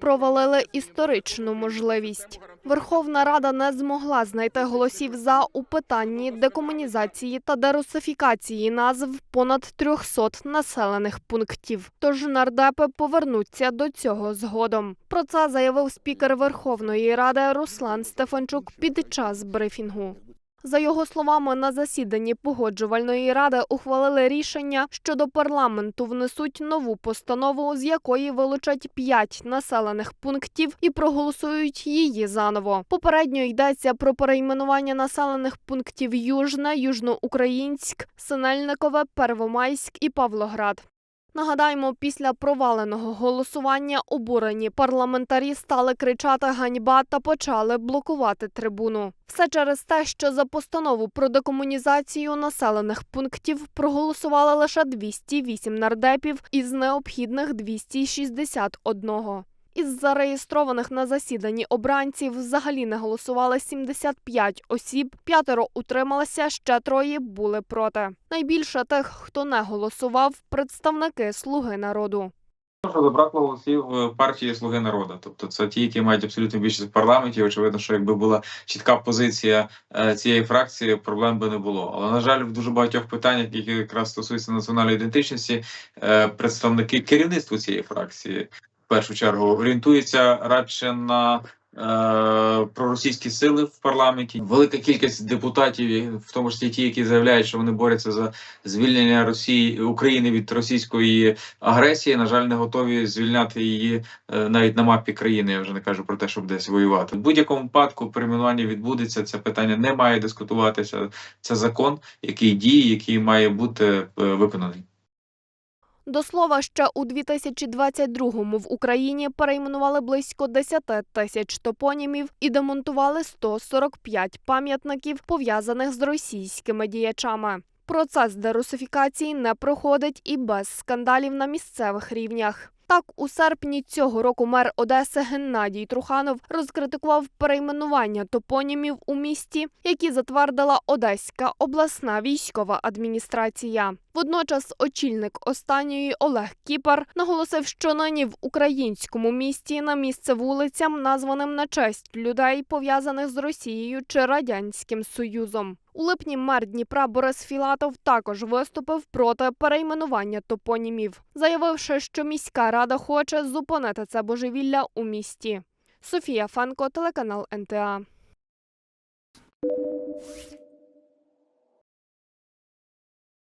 провалили історичну можливість. Верховна Рада не змогла знайти голосів за у питанні декомунізації та дерусифікації назв понад 300 населених пунктів. Тож нардепи повернуться до цього згодом. Про це заявив спікер Верховної Ради Руслан Стефанчук під час брифінгу. За його словами, на засіданні погоджувальної ради ухвалили рішення, що до парламенту внесуть нову постанову, з якої вилучать п'ять населених пунктів і проголосують її заново. Попередньо йдеться про перейменування населених пунктів Южне, Южноукраїнськ, Синельникове, Первомайськ і Павлоград. Нагадаємо, після проваленого голосування обурені парламентарі стали кричати ганьба та почали блокувати трибуну. Все через те, що за постанову про декомунізацію населених пунктів проголосували лише 208 нардепів із необхідних 261. Із зареєстрованих на засіданні обранців взагалі не голосували 75 осіб, п'ятеро утрималися, ще троє були проти. Найбільше тих, хто не голосував, представники Слуги народу. що забракло голосів е, партії Слуги народу. Тобто це ті, які мають абсолютну більшість в парламенті. Очевидно, що якби була чітка позиція е, цієї фракції, проблем би не було. Але на жаль, в дуже багатьох питаннях, які якраз стосуються національної ідентичності, е, представники керівництва цієї фракції першу чергу орієнтуються радше на е, проросійські сили в парламенті. Велика кількість депутатів, в тому числі ті, які заявляють, що вони борються за звільнення Росії України від російської агресії. На жаль, не готові звільняти її е, навіть на мапі країни. Я вже не кажу про те, щоб десь воювати. В будь-якому випадку перейменування відбудеться. Це питання не має дискутуватися. Це закон, який діє, який має бути е, виконаний. До слова, ще у 2022-му в Україні перейменували близько 10 тисяч топонімів і демонтували 145 пам'ятників, пов'язаних з російськими діячами. Процес дерусифікації не проходить і без скандалів на місцевих рівнях. Так, у серпні цього року мер Одеси Геннадій Труханов розкритикував перейменування топонімів у місті, які затвердила Одеська обласна військова адміністрація. Водночас очільник останньої Олег Кіпар наголосив, що нині в українському місті на місце вулицям, названим на честь людей, пов'язаних з Росією чи радянським союзом. У липні мер Дніпра Борис Філатов також виступив проти перейменування топонімів, заявивши, що міська рада хоче зупинити це божевілля у місті. Софія Фанко, телеканал НТА.